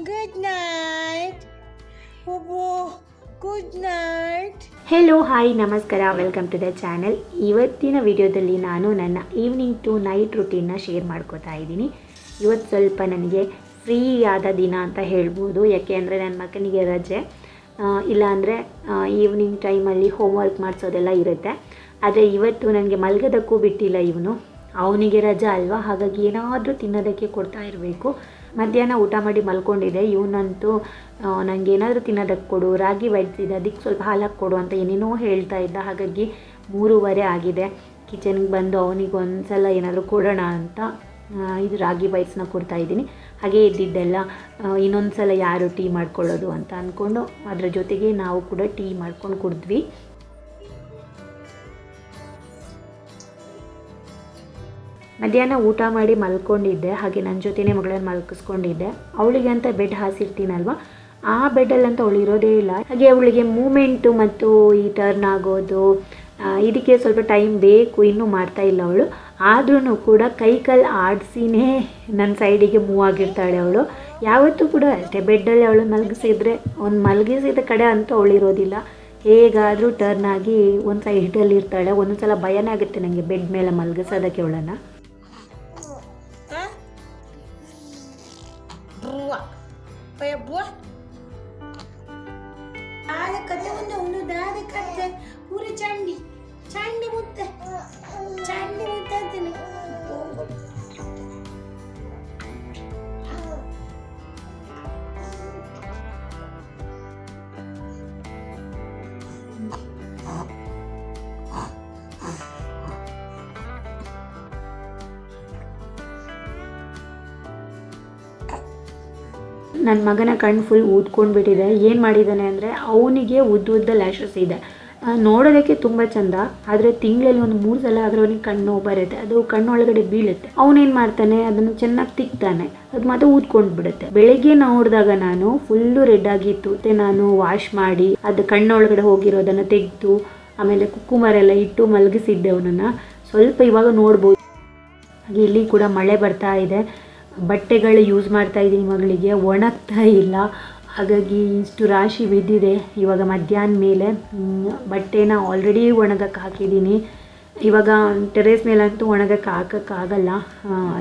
Good night. Bobo. Good night. Hello hi ನಮಸ್ಕಾರ welcome to the channel ಇವತ್ತಿನ ವಿಡಿಯೋದಲ್ಲಿ ನಾನು ನನ್ನ ಈವ್ನಿಂಗ್ ಟು ನೈಟ್ ರುಟೀನ್ನ ಶೇರ್ ಮಾಡ್ಕೋತಾ ಇದ್ದೀನಿ ಇವತ್ತು ಸ್ವಲ್ಪ ನನಗೆ ಫ್ರೀ ಆದ ದಿನ ಅಂತ ಹೇಳ್ಬೋದು ಯಾಕೆ ಅಂದರೆ ನನ್ನ ಮಗನಿಗೆ ರಜೆ ಇಲ್ಲಾಂದರೆ ಈವ್ನಿಂಗ್ ಟೈಮಲ್ಲಿ ಹೋಮ್ವರ್ಕ್ ಮಾಡಿಸೋದೆಲ್ಲ ಇರುತ್ತೆ ಆದರೆ ಇವತ್ತು ನನಗೆ ಮಲಗೋದಕ್ಕೂ ಬಿಟ್ಟಿಲ್ಲ ಇವನು ಅವನಿಗೆ ರಜೆ ಅಲ್ವಾ ಹಾಗಾಗಿ ಏನಾದರೂ ತಿನ್ನೋದಕ್ಕೆ ಕೊಡ್ತಾ ಇರಬೇಕು ಮಧ್ಯಾಹ್ನ ಊಟ ಮಾಡಿ ಮಲ್ಕೊಂಡಿದ್ದೆ. ಇವನಂತೂ ನನಗೆ ಏನಾದರೂ ತಿನ್ನೋದಕ್ಕೆ ಕೊಡು, ರಾಗಿ ಬಡಿಸಿದೆ ಅದಕ್ಕೆ ಸ್ವಲ್ಪ ಹಾಲಾಗಿ ಕೊಡು ಅಂತ ಏನೇನೋ ಹೇಳ್ತಾ ಇದ್ದ. ಹಾಗಾಗಿ ಮೂರುವರೆ ಆಗಿದೆ. ಕಿಚನ್ಗೆ ಬಂದು ಅವನಿಗೆ ಒಂದು ಸಲ ಏನಾದರೂ ಕೊಡೋಣ ಅಂತ ಇದು ರಾಗಿ ಬೈಟ್ಸ್ನ ಕೊಡ್ತಾ ಇದ್ದೀನಿ. ಹಾಗೆ ಇದ್ದಿದ್ದೆಲ್ಲ ಇನ್ನೊಂದು ಸಲ ಯಾರು ಟೀ ಮಾಡ್ಕೊಳ್ಳೋದು ಅಂತ ಅಂದ್ಕೊಂಡು ಅದರ ಜೊತೆಗೆ ನಾವು ಕೂಡ ಟೀ ಮಾಡ್ಕೊಂಡು ಕುಡಿದ್ವಿ. ಮಧ್ಯಾಹ್ನ ಊಟ ಮಾಡಿ ಮಲ್ಕೊಂಡಿದ್ದೆ. ಹಾಗೆ ನನ್ನ ಜೊತೆನೇ ಮಗಳನ್ನು ಮಲ್ಕಿಸ್ಕೊಂಡಿದ್ದೆ. ಅವಳಿಗೆ ಅಂತ ಬೆಡ್ ಹಾಸಿರ್ತೀನಲ್ವ? ಆ ಬೆಡ್ಡಲ್ಲಂತ ಅವಳು ಇರೋದೇ ಇಲ್ಲ. ಹಾಗೆ ಅವಳಿಗೆ ಮೂಮೆಂಟು ಮತ್ತು ಈ ಟರ್ನ್ ಆಗೋದು ಇದಕ್ಕೆ ಸ್ವಲ್ಪ ಟೈಮ್ ಬೇಕು, ಇನ್ನೂ ಮಾಡ್ತಾ ಇಲ್ಲ ಅವಳು. ಆದ್ರೂ ಕೂಡ ಕೈ ಕಾಲು ಆಡಿಸಿನೇ ನನ್ನ ಸೈಡಿಗೆ ಮೂವ್ ಆಗಿರ್ತಾಳೆ ಅವಳು. ಯಾವತ್ತೂ ಕೂಡ ಅಷ್ಟೇ ಬೆಡ್ಡಲ್ಲಿ ಅವಳು ಮಲಗಿಸಿದ್ರೆ ಒಂದು ಮಲಗಿಸಿದ ಕಡೆ ಅಂತೂ ಅವಳು ಇರೋದಿಲ್ಲ. ಹೇಗಾದರೂ ಟರ್ನ್ ಆಗಿ ಒಂದು ಸೈಡಲ್ಲಿ ಇರ್ತಾಳೆ. ಒಂದೊಂದು ಸಲ ಭಯನೇ ಆಗುತ್ತೆ ನನಗೆ ಬೆಡ್ ಮೇಲೆ ಮಲಗಿಸೋದಕ್ಕೆ ಅವಳನ್ನು. ನನ್ನ ಮಗನ ಕಣ್ಣು ಫುಲ್ ಊದ್ಕೊಂಡು ಬಿಟ್ಟಿದೆ. ಏನು ಮಾಡಿದ್ದಾನೆ ಅಂದರೆ ಅವನಿಗೆ ಉದ್ದ ಉದ್ದ ಲ್ಯಾಶಸ್ ಇದೆ. ನೋಡೋದಕ್ಕೆ ತುಂಬ ಚಂದ, ಆದರೆ ತಿಂಗಳಲ್ಲಿ ಒಂದು ಮೂರು ಸಲ ಆದರೆ ಅವನಿಗೆ ಕಣ್ಣು ಬರುತ್ತೆ. ಅದು ಕಣ್ಣೊಳಗಡೆ ಬೀಳುತ್ತೆ. ಅವನೇನು ಮಾಡ್ತಾನೆ? ಅದನ್ನು ಚೆನ್ನಾಗಿ ತಿಕ್ತಾನೆ. ಅದು ಮಾತ್ರ ಊದ್ಕೊಂಡು ಬಿಡುತ್ತೆ. ಬೆಳಿಗ್ಗೆ ನೋಡಿದಾಗ ನಾನು ಫುಲ್ಲು ರೆಡ್ ಆಗಿತ್ತು ಮತ್ತು ನಾನು ವಾಶ್ ಮಾಡಿ, ಅದು ಕಣ್ಣೊಳಗಡೆ ಹೋಗಿರೋದನ್ನು ತೆಗೆದು, ಆಮೇಲೆ ಕುಕ್ಕುಮರೆಲ್ಲ ಇಟ್ಟು ಮಲಗಿಸಿದ್ದೆ ಅವನನ್ನು. ಸ್ವಲ್ಪ ಇವಾಗ ನೋಡ್ಬೋದು. ಹಾಗೆ ಇಲ್ಲಿ ಕೂಡ ಮಳೆ ಬರ್ತಾ ಇದೆ. ಬಟ್ಟೆಗಳು ಯೂಸ್ ಮಾಡ್ತಾ ಇದ್ದೀನಿ ಮಗಳಿಗೆ. ಒಣಗ್ತಾ ಇಲ್ಲ. ಹಾಗಾಗಿ ಇಷ್ಟು ರಾಶಿ ಬಿದ್ದಿದೆ. ಇವಾಗ ಮಧ್ಯಾಹ್ನ ಮೇಲೆ ಬಟ್ಟೆನ ಆಲ್ರೆಡಿ ಒಣಗಕ್ಕೆ ಹಾಕಿದ್ದೀನಿ. ಇವಾಗ ಟೆರೇಸ್ ಮೇಲಂತೂ ಒಣಗಕ್ಕೆ ಹಾಕೋಕ್ಕಾಗಲ್ಲ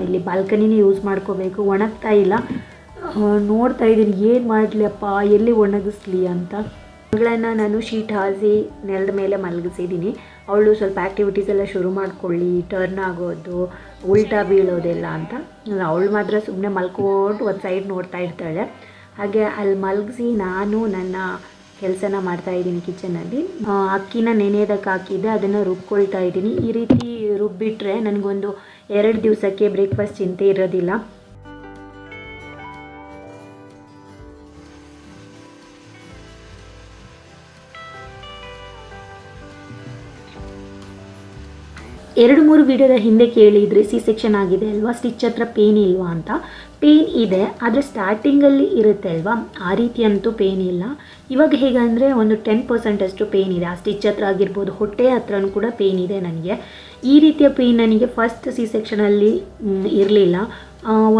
ಇಲ್ಲಿ ಬಾಲ್ಕನಿನೇ ಯೂಸ್ ಮಾಡ್ಕೋಬೇಕು. ಒಣಗ್ತಾ ಇಲ್ಲ. ನೋಡ್ತಾ ಇದ್ದೀನಿ. ಏನು ಮಾಡಲಿಯಪ್ಪ ಎಲ್ಲಿ ಒಣಗಿಸ್ಲಿ ಅಂತ. ಮಗಳನ್ನು ನಾನು ಶೀಟ್ ಹಾಸಿ ನೆಲದ ಮೇಲೆ ಮಲಗಿಸಿದ್ದೀನಿ. ಅವಳು ಸ್ವಲ್ಪ ಆ್ಯಕ್ಟಿವಿಟೀಸ್ ಎಲ್ಲ ಶುರು ಮಾಡ್ಕೊಳ್ಳಿ. ಟರ್ನ್ ಆಗೋದು. ಉಲ್ಟಾ ಬೀಳೋದಿಲ್ಲ ಅಂತ. ಅವಳು ಮಾತ್ರ ಸುಮ್ಮನೆ ಮಲ್ಕೊಂಡು ಒಂದು ಸೈಡ್ ನೋಡ್ತಾ ಇರ್ತಾಳೆ. ಹಾಗೆ ಅಲ್ಲಿ ಮಲಗಿಸಿ ನಾನು ನನ್ನ ಕೆಲಸನ ಮಾಡ್ತಾ ಇದ್ದೀನಿ ಕಿಚನಲ್ಲಿ ಅಕ್ಕಿನ ನೆನೆಯೋದಕ್ಕೆ ಹಾಕಿದ್ದೆ, ಅದನ್ನು ರುಬ್ಕೊಳ್ತಾ ಇದ್ದೀನಿ. ಈ ರೀತಿ ರುಬ್ಬಿಟ್ರೆ ನನಗೊಂದು ಎರಡು ದಿವಸಕ್ಕೆ ಬ್ರೇಕ್ಫಾಸ್ಟ್ ಚಿಂತೆ ಇರೋದಿಲ್ಲ. ಎರಡು ಮೂರು ವಿಡಿಯೋದ ಹಿಂದೆ ಕೇಳಿದರೆ ಸಿ ಸೆಕ್ಷನ್ ಆಗಿದೆ ಅಲ್ವಾ? ಸ್ಟಿಚ್ ಹತ್ರ ಪೇನ್ ಇಲ್ವಾ ಅಂತ? ಪೇನ್ ಇದೆ, ಆದರೆ ಸ್ಟಾರ್ಟಿಂಗಲ್ಲಿ ಇರುತ್ತೆ ಅಲ್ವಾ? ಆ ರೀತಿ ಅಂತೂ ಪೇನ್ ಇಲ್ಲ. ಇವಾಗ ಹೇಗಂದರೆ ಒಂದು ಟೆನ್ ಪರ್ಸೆಂಟಷ್ಟು ಪೇನ್ ಇದೆ. ಆ ಸ್ಟಿಚ್ ಹತ್ರ ಆಗಿರ್ಬೋದು, ಹೊಟ್ಟೆ ಹತ್ರನೂ ಕೂಡ ಪೇನ್ ಇದೆ ನನಗೆ. ಈ ರೀತಿಯ ಪೇನ್ ನನಗೆ ಫಸ್ಟ್ ಸಿ ಸೆಕ್ಷನಲ್ಲಿ ಇರಲಿಲ್ಲ.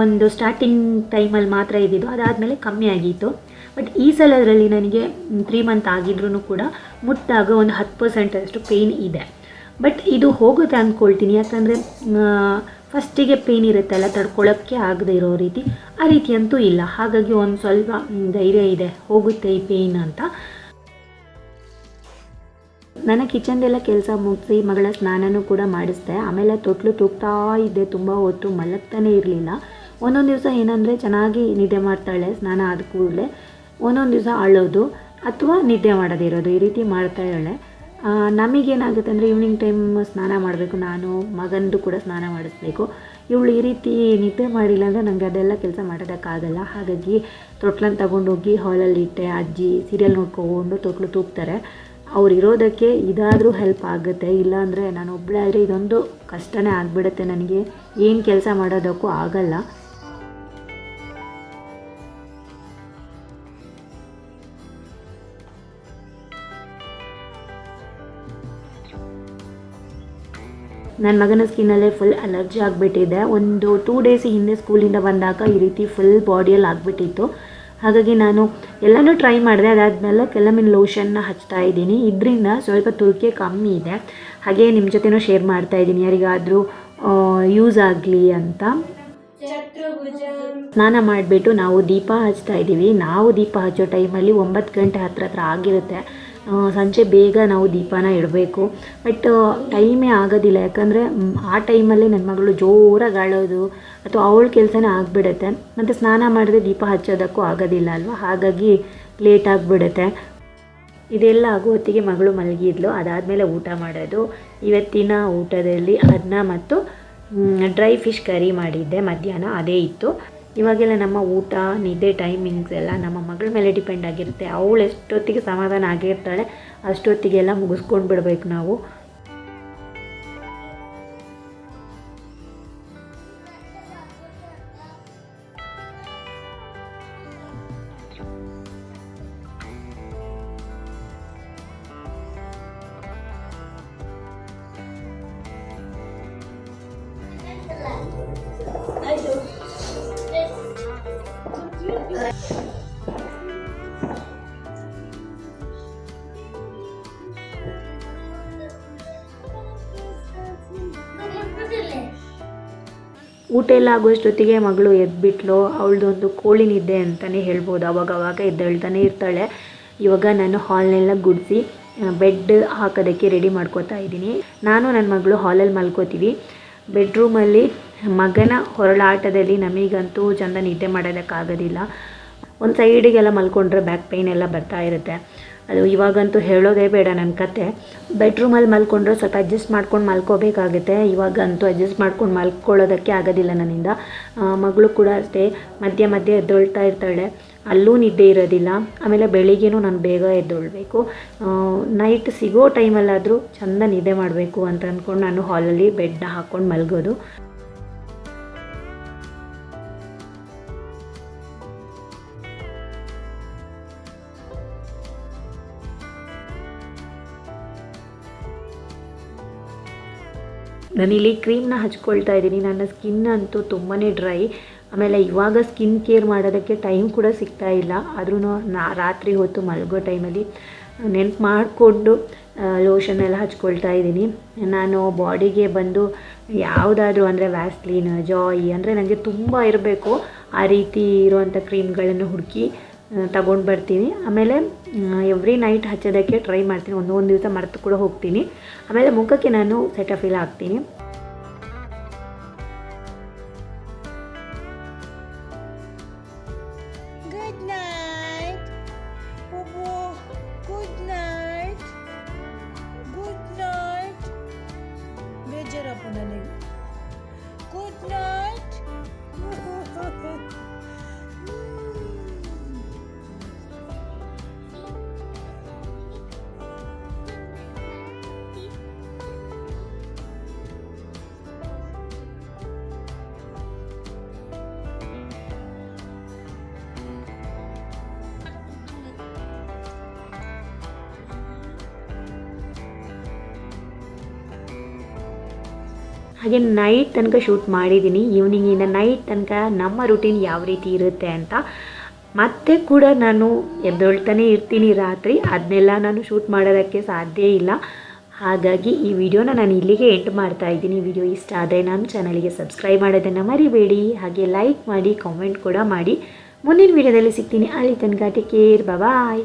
ಒಂದು ಸ್ಟಾರ್ಟಿಂಗ್ ಟೈಮಲ್ಲಿ ಮಾತ್ರ ಇದ್ದಿದ್ದು. ಅದಾದಮೇಲೆ ಕಮ್ಮಿ ಆಗಿತ್ತು. ಬಟ್ ಈ ಸಲದಲ್ಲಿ ನನಗೆ ತ್ರೀ ಮಂತ್ ಆಗಿದ್ರೂ ಕೂಡ ಮುಟ್ಟಾಗ ಒಂದು ಹತ್ತು ಪರ್ಸೆಂಟಷ್ಟು ಪೇನ್ ಇದೆ. ಬಟ್ ಇದು ಹೋಗುತ್ತೆ ಅಂದ್ಕೊಳ್ತೀನಿ ಯಾಕಂದರೆ ಫಸ್ಟಿಗೆ ಪೇನ್ ಇರುತ್ತಲ್ಲ ತಡ್ಕೊಳ್ಳೋಕ್ಕೆ ಆಗದೆ ಇರೋ ರೀತಿ. ಆ ರೀತಿ ಅಂತೂ ಇಲ್ಲ. ಹಾಗಾಗಿ ಒಂದು ಸ್ವಲ್ಪ ಧೈರ್ಯ ಇದೆ. ಹೋಗುತ್ತೆ ಈ ಪೇಯ್ನ್ ಅಂತ. ನನ್ನ ಕಿಚನ್ದೆಲ್ಲ ಕೆಲಸ ಮುಗಿಸಿ ಮಗಳ ಸ್ನಾನನೂ ಕೂಡ ಮಾಡಿಸ್ದೆ. ಆಮೇಲೆ ತೊಟ್ಲು ತೂಗ್ತಾ ಇದ್ದೆ. ತುಂಬ ಹೊತ್ತು ಮಲಗ್ತಾನೆ ಇರಲಿಲ್ಲ. ಒಂದೊಂದು ದಿವಸ ಏನಂದರೆ ಚೆನ್ನಾಗಿ ನಿದ್ದೆ ಮಾಡ್ತಾಳೆ. ಸ್ನಾನ ಆದ ಕೂಡಲೇ ಒಂದೊಂದು ದಿವಸ ಅಳೋದು ಅಥವಾ ನಿದ್ದೆ ಮಾಡೋದಿರೋದು ಈ ರೀತಿ ಮಾಡ್ತಾ ಆ, ನಮಗೇನಾಗುತ್ತೆ ಅಂದರೆ ಈವ್ನಿಂಗ್ ಟೈಮ್ ಸ್ನಾನ ಮಾಡಬೇಕು. ನಾನು, ಮಗಂದು ಕೂಡ ಸ್ನಾನ ಮಾಡಿಸ್ಬೇಕು. ಇವಳು ಈ ರೀತಿ ನಿದ್ದೆ ಮಾಡಿಲ್ಲ ಅಂದರೆ ನನಗೆ ಅದೆಲ್ಲ ಕೆಲಸ ಮಾಡೋದಕ್ಕಾಗಲ್ಲ. ಹಾಗಾಗಿ ತೊಟ್ಲನ್ನು ತಗೊಂಡೋಗಿ ಹಾಲಲ್ಲಿ ಇಟ್ಟೆ. ಅಜ್ಜಿ ಸೀರಿಯಲ್ ನೋಡ್ಕೊಂಡು ತೊಟ್ಲು ತೂಗ್ತಾರೆ. ಅವ್ರು ಇರೋದಕ್ಕೆ ಇದಾದರೂ ಹೆಲ್ಪ್ ಆಗುತ್ತೆ. ಇಲ್ಲಾಂದರೆ ನಾನು ಒಬ್ಬಳೇ ಆದರೆ ಇದೊಂದು ಕಷ್ಟನೇ ಆಗಿಬಿಡುತ್ತೆ. ನನಗೆ ಏನು ಕೆಲಸ ಮಾಡೋದಕ್ಕೂ ಆಗಲ್ಲ. ನನ್ನ ಮಗನ ಸ್ಕಿನ್ನಲ್ಲೇ ಫುಲ್ ಅಲರ್ಜಿ ಆಗಿಬಿಟ್ಟಿದೆ. ಒಂದು ಟೂ ಡೇಸ್ ಹಿಂದೆ ಸ್ಕೂಲಿಂದ ಬಂದಾಗ ಈ ರೀತಿ ಫುಲ್ ಬಾಡಿಯಲ್ಲಿ ಆಗಿಬಿಟ್ಟಿತ್ತು. ಹಾಗಾಗಿ ನಾನು ಎಲ್ಲನೂ ಟ್ರೈ ಮಾಡಿದೆ. ಅದಾದಮೇಲೆ ಕೆಲಮಿನ ಲೋಷನ್ನ ಹಚ್ತಾ ಇದ್ದೀನಿ. ಇದರಿಂದ ಸ್ವಲ್ಪ ತುರಿಕೆ ಕಮ್ಮಿ ಇದೆ. ಹಾಗೆ ನಿಮ್ಮ ಜೊತೆನೂ ಶೇರ್ ಮಾಡ್ತಾ ಇದ್ದೀನಿ. ಯಾರಿಗಾದರೂ ಯೂಸ್ ಆಗಲಿ ಅಂತ. ಸ್ನಾನ ಮಾಡಿಬಿಟ್ಟು ನಾವು ದೀಪ ಹಚ್ತಾ ಇದ್ದೀವಿ. ನಾವು ದೀಪ ಹಚ್ಚೋ ಟೈಮಲ್ಲಿ ಒಂಬತ್ತು ಗಂಟೆ ಹತ್ರ ಹತ್ರ ಆಗಿರುತ್ತೆ. ಸಂಜೆ ಬೇಗ ನಾವು ದೀಪನ ಇಡಬೇಕು. ಬಟ್ ಟೈಮೇ ಆಗೋದಿಲ್ಲ. ಯಾಕಂದರೆ ಆ ಟೈಮಲ್ಲಿ ನನ್ನ ಮಗಳು ಜೋರಾಗಿ ಆಳೋದು ಅಥವಾ ಅವಳ ಕೆಲಸನೇ ಆಗಿಬಿಡುತ್ತೆ. ಮತ್ತು ಸ್ನಾನ ಮಾಡಿದ್ರೆ ದೀಪ ಹಚ್ಚೋದಕ್ಕೂ ಆಗೋದಿಲ್ಲ ಅಲ್ವಾ? ಹಾಗಾಗಿ ಲೇಟ್ ಆಗಿಬಿಡುತ್ತೆ. ಇದೆಲ್ಲ ಆಗೋ ಹೊತ್ತಿಗೆ ಮಗಳು ಮಲಗಿದ್ಲು. ಅದಾದಮೇಲೆ ಊಟ ಮಾಡೋದು. ಇವತ್ತಿನ ಊಟದಲ್ಲಿ ಅನ್ನ ಮತ್ತು ಡ್ರೈ ಫಿಶ್ ಕರಿ ಮಾಡಿದ್ದೆ. ಮಧ್ಯಾಹ್ನ ಅದೇ ಇತ್ತು. ಇವಾಗೆಲ್ಲ ನಮ್ಮ ಊಟ, ನಿದ್ದೆ ಟೈಮಿಂಗ್ಸ್ ಎಲ್ಲ ನಮ್ಮ ಮಗಳ ಮೇಲೆ ಡಿಪೆಂಡ್ ಆಗಿರುತ್ತೆ. ಅವಳು ಎಷ್ಟೊತ್ತಿಗೆ ಸಮಾಧಾನ ಆಗಿರ್ತಾಳೆ, ಅಷ್ಟೊತ್ತಿಗೆಲ್ಲ ಮುಗಿಸ್ಕೊಂಡು ಬಿಡಬೇಕು ನಾವು. ಊಟ ಎಲ್ಲ ಆಗೋಷ್ಟೊತ್ತಿಗೆ ಮಗಳು ಎದ್ಬಿಟ್ಲು. ಅವಳದೊಂದು ಕೋಳಿ ನಿದ್ದೆ ಅಂತಲೇ ಹೇಳ್ಬೋದು. ಅವಾಗ ಅವಾಗ ಎದ್ದೇಳ್ತಾನೆ ಇರ್ತಾಳೆ. ಇವಾಗ ನಾನು ಹಾಲ್ನೆಲ್ಲ ಗುಡಿಸಿ ಬೆಡ್ ಹಾಕೋದಕ್ಕೆ ರೆಡಿ ಮಾಡ್ಕೋತಾ ಇದ್ದೀನಿ. ನಾನು ನನ್ನ ಮಗಳು ಹಾಲಲ್ಲಿ ಮಲ್ಕೋತೀವಿ. ಬೆಡ್ರೂಮಲ್ಲಿ ಮಗನ ಹೊರಳಾಟದಲ್ಲಿ ನಮಗಂತೂ ಚಂದ ನಿದ್ದೆ ಮಾಡೋದಕ್ಕಾಗೋದಿಲ್ಲ ಒಂದು ಸೈಡಿಗೆಲ್ಲ ಮಲ್ಕೊಂಡ್ರೆ ಬ್ಯಾಕ್ ಪೇಯ್ನ್ ಎಲ್ಲ ಬರ್ತಾ ಇರುತ್ತೆ. ಅದು ಇವಾಗಂತೂ ಹೇಳೋದೇ ಬೇಡ ನನ್ನ ಕತೆ. ಬೆಡ್ರೂಮಲ್ಲಿ ಮಲ್ಕೊಂಡ್ರೆ ಸ್ವಲ್ಪ ಅಡ್ಜಸ್ಟ್ ಮಾಡ್ಕೊಂಡು ಮಲ್ಕೋಬೇಕಾಗುತ್ತೆ. ಇವಾಗಂತೂ ಅಡ್ಜಸ್ಟ್ ಮಾಡ್ಕೊಂಡು ಮಲ್ಕೊಳ್ಳೋದಕ್ಕೆ ಆಗೋದಿಲ್ಲ ನನ್ನಿಂದ. ಮಗಳು ಕೂಡ ಅಷ್ಟೇ. ಮಧ್ಯೆ ಮಧ್ಯೆ ಎದ್ದೊಳ್ತಾ ಇರ್ತಾಳೆ. ಅಲ್ಲೂ ನಿದ್ದೆ ಇರೋದಿಲ್ಲ. ಆಮೇಲೆ ಬೆಳಿಗ್ಗೆನೂ ನಾನು ಬೇಗ ಎದ್ದೊಳ್ಬೇಕು. ನೈಟ್ ಸಿಗೋ ಟೈಮಲ್ಲಾದರೂ ಚೆಂದ ನಿದ್ದೆ ಮಾಡಬೇಕು ಅಂತ ಅಂದ್ಕೊಂಡು ನಾನು ಹಾಲಲ್ಲಿ ಬೆಡ್ನ ಹಾಕ್ಕೊಂಡು ಮಲಗೋದು. ನಾನಿಲ್ಲಿ ಕ್ರೀಮ್ನ ಹಚ್ಕೊಳ್ತಾ ಇದ್ದೀನಿ. ನನ್ನ ಸ್ಕಿನ್ ಅಂತೂ ತುಂಬಾ ಡ್ರೈ ಆಮೇಲೆ ಇವಾಗ ಸ್ಕಿನ್ ಕೇರ್ ಮಾಡೋದಕ್ಕೆ ಟೈಮ್ ಕೂಡ ಸಿಗ್ತಾ ಇಲ್ಲ. ಆದ್ರೂ ನಾ ರಾತ್ರಿ ಹೊತ್ತು ಮಲಗೋ ಟೈಮಲ್ಲಿ ನೆನ್ಪು ಮಾಡಿಕೊಂಡು ಲೋಷನ್ ಎಲ್ಲ ಹಚ್ಕೊಳ್ತಾ ಇದ್ದೀನಿ. ನಾನು ಬಾಡಿಗೆ ಬಂದು ಯಾವುದಾದ್ರೂ ಅಂದರೆ ವ್ಯಾಸ್ಲೀನ್ ಜಾಯಿ ಅಂದರೆ ನನಗೆ ತುಂಬ ಇರಬೇಕು. ಆ ರೀತಿ ಇರುವಂಥ ಕ್ರೀಮ್ಗಳನ್ನು ಹುಡುಕಿ ತಗೊಂಡು ಬರ್ತೀನಿ. ಆಮೇಲೆ ಎವ್ರಿ ನೈಟ್ ಹಚ್ಚೋದಕ್ಕೆ ಟ್ರೈ ಮಾಡ್ತೀನಿ. ಒಂದು ಒಂದು ದಿವಸ ಮರೆತು ಕೂಡ ಹೋಗ್ತೀನಿ. ಆಮೇಲೆ ಮುಖಕ್ಕೆ ನಾನು ಸೆಟಫಿಲ್ ಹಾಕ್ತೀನಿ. ಗುಡ್ ನೈಟ್ ಹಾಗೆ ನೈಟ್ ತನಕ ಶೂಟ್ ಮಾಡಿದ್ದೀನಿ ಈವ್ನಿಂಗಿಂದ ನೈಟ್ ತನಕ ನಮ್ಮ ರುಟೀನ್ ಯಾವ ರೀತಿ ಇರುತ್ತೆ ಅಂತ. ಮತ್ತೆ ಕೂಡ ನಾನು ಎದ್ದೊಳ್ತಾನೆ ಇರ್ತೀನಿ ರಾತ್ರಿ. ಅದನ್ನೆಲ್ಲ ನಾನು ಶೂಟ್ ಮಾಡೋದಕ್ಕೆ ಸಾಧ್ಯ ಇಲ್ಲ. ಹಾಗಾಗಿ ಈ ವಿಡಿಯೋನ ನಾನು ಇಲ್ಲಿಗೆ ಎಂಡ್ ಮಾಡ್ತಾ ಇದ್ದೀನಿ. ವಿಡಿಯೋ ಇಷ್ಟ ಆದರೆ ನಮ್ಮ ಚಾನಲಿಗೆ ಸಬ್ಸ್ಕ್ರೈಬ್ ಮಾಡೋದನ್ನು ಮರಿಬೇಡಿ. ಹಾಗೆ ಲೈಕ್ ಮಾಡಿ ಕಾಮೆಂಟ್ ಕೂಡ ಮಾಡಿ. ಮುಂದಿನ ವಿಡಿಯೋದಲ್ಲಿ ಸಿಗ್ತೀನಿ. ಅಲ್ಲಿ ತನಕ ಟೇಕ್ ಕೇರ್ ಬಾಯ್